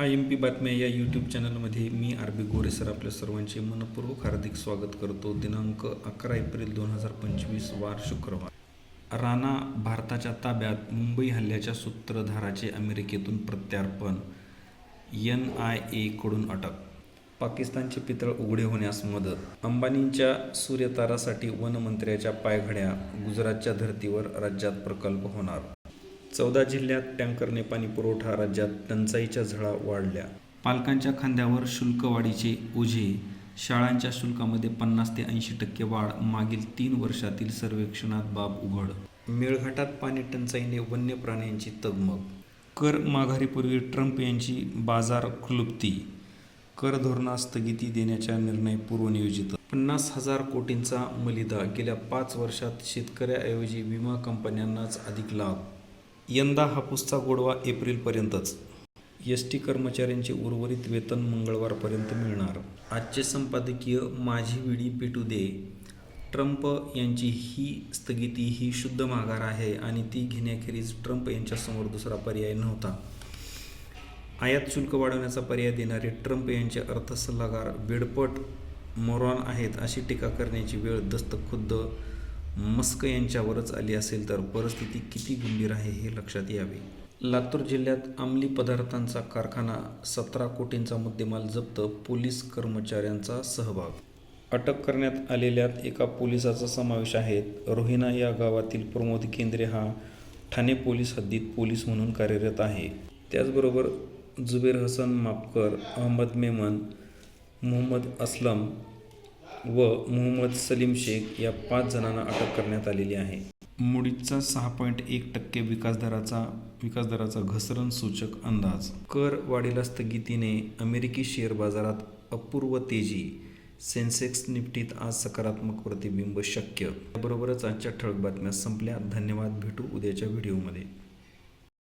I am P बातम्या या YouTube चॅनलमध्ये मी आर बी गोरे सर आपल्या सर्वांचे मनपूर्वक हार्दिक स्वागत करतो. दिनांक अकरा एप्रिल दोन हजार पंचवीस वार शुक्रवार. राणा भारताच्या ताब्यात मुंबई हल्ल्याच्या सूत्रधाराचे अमेरिकेतून प्रत्यार्पण. एन आय एकडून अटक. पाकिस्तानचे पितळ उघडे होण्यास मदत. अंबानींच्या सूर्यतारासाठी वनमंत्र्याच्या पायघड्या गुजरातच्या धर्तीवर राज्यात प्रकल्प होणार. चौदा जिल्ह्यात टँकरने पाणी पुरवठा राज्यात टंचाईच्या झळा वाढल्या. पालकांच्या खांद्यावर शुल्कवाढीचे ओझे. शाळांच्या शुल्कामध्ये पन्नास ते ऐंशी टक्के वाढ. मागील तीन वर्षातील सर्वेक्षणात बाब उघड. मेळघाटात पाणी टंचाईने वन्य प्राण्यांची तगमग. कर माघारीपूर्वी ट्रम्प यांची बाजार क्लुप्ती कर धोरणास स्थगिती देण्याचा निर्णय पूर्वनियोजित. पन्नास हजार कोटींचा मलिदा. गेल्या पाच वर्षात शेतकऱ्याऐवजी विमा कंपन्यांनाच अधिक लाभ. यंदा हापूसचा गोडवा एप्रिलपर्यंतच. एस टी कर्मचाऱ्यांचे उर्वरित वेतन मंगळवारपर्यंत मिळणार. आजचे संपादकीय माझी विडी पेटू दे. ट्रम्प यांची ही स्थगिती ही शुद्ध माघार आहे आणि ती घेण्याखेरीज ट्रम्प यांच्यासमोर दुसरा पर्याय नव्हता. आयात शुल्क वाढवण्याचा पर्याय देणारे ट्रम्प यांचे अर्थसल्लागार बेडपट मोरॉन आहेत अशी टीका करण्याची वेळ दस्तखुद्द मस्क यांच्यावरच आली असेल तर परिस्थिती किती गंभीर आहे हे लक्षात यावे. लातूर जिल्ह्यात अंमली पदार्थांचा कारखाना सतरा कोटींचा मुद्देमाल जप्त पोलीस कर्मचाऱ्यांचा सहभाग. अटक करण्यात आलेल्यात एका पोलिसाचा समावेश आहे. रोहिना या गावातील प्रमोद केंद्रे हा ठाणे पोलीस हद्दीत पोलीस म्हणून कार्यरत आहे. त्याचबरोबर जुबेर हसन मापकर अहमद मेमन मोहम्मद असलम व मोहम्मद सलीम शेख या पाच जणांना अटक करण्यात आलेली आहे. मुडीचा सहा पॉईंट एक टक्के विकासदराचा विकासदराचा घसरण सूचक अंदाज. कर वाढीला स्थगितीने अमेरिकी शेअर बाजारात अपूर्व तेजी. सेन्सेक्स निफ्टीत आज सकारात्मक प्रतिबिंब शक्य. त्याबरोबरच आजच्या ठळक बातम्या संपल्या. धन्यवाद. भेटू उद्याच्या व्हिडिओमध्ये.